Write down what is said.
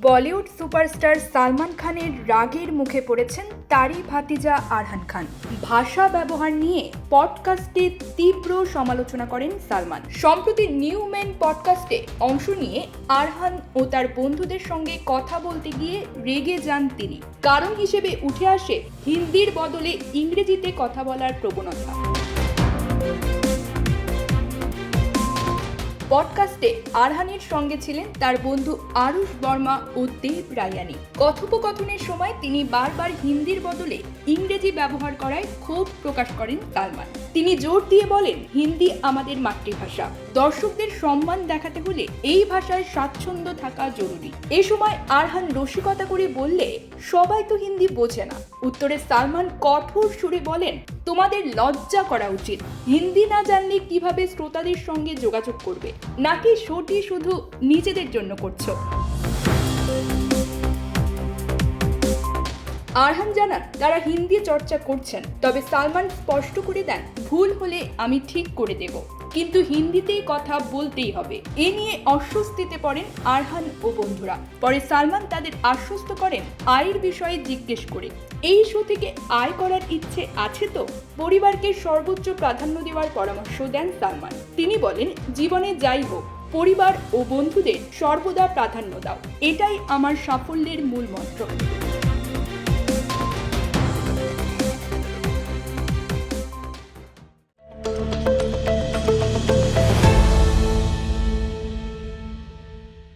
Bollywood superstar Salman খানের রাগের মুখে পড়েছেন তারই ভাতিজা আরহান খান। ভাষা ব্যবহার নিয়ে পডকাস্টে তীব্র সমালোচনা করেন সালমান। সম্প্রতি নিউ ম্যান পডকাস্টে অংশ নিয়ে আরহান ও তার বন্ধুদের সঙ্গে কথা বলতে গিয়ে রেগে যান তিনি। কারণ হিসেবে উঠে আসে হিন্দির বদলে ইংরেজিতে কথা বলার প্রবণতা। পডকাস্টে আরহানের সঙ্গে ছিলেন তার বন্ধু আরুষ বর্মা ও দেব রায়ানি। কথোপকথনের সময় তিনি বারবার হিন্দির বদলে ইংরেজি ব্যবহার করায় ক্ষোভ প্রকাশ করেন সালমান। তিনি জোর দিয়ে বলেন, হিন্দি আমাদের মাতৃভাষা। দর্শকদের সম্মান দেখাতে হলে এই ভাষায় স্বাচ্ছন্দ্য থাকা জরুরি। এ সময় আরহান রসিকতা করে বললে, সবাই তো হিন্দি বোঝে না। উত্তরে সালমান কঠোর সুরে বলেন তোমাদের লজ্জা করা উচিত। হিন্দি না জানলে কীভাবে শ্রোতাদের সঙ্গে যোগাযোগ করবে? নাকি শোটি শুধু নিজেদের জন্য করছ? আরহান জানান, তারা হিন্দি চর্চা করছেন, তবে সালমান স্পষ্ট করে দেন, ভুল হলে আমি ঠিক করে দেব। কিন্তু হিন্দিতেই কথা বলতেই হবে। এ নিয়ে অস্বস্তিতে পড়েন আরহান ও বন্ধুরা। পরে সালমান তাদের আশ্বস্ত করেন আয়ের বিষয়ে জিজ্ঞেস করে, এই শো থেকে আয় করার ইচ্ছে আছে তো? পরিবারকে সর্বোচ্চ প্রাধান্য দেওয়ার পরামর্শ দেন সালমান। তিনি বলেন, জীবনে যাই হোক, পরিবার ও বন্ধুদের সর্বদা প্রাধান্য দাও। এটাই আমার সাফল্যের মূল মন্ত্র।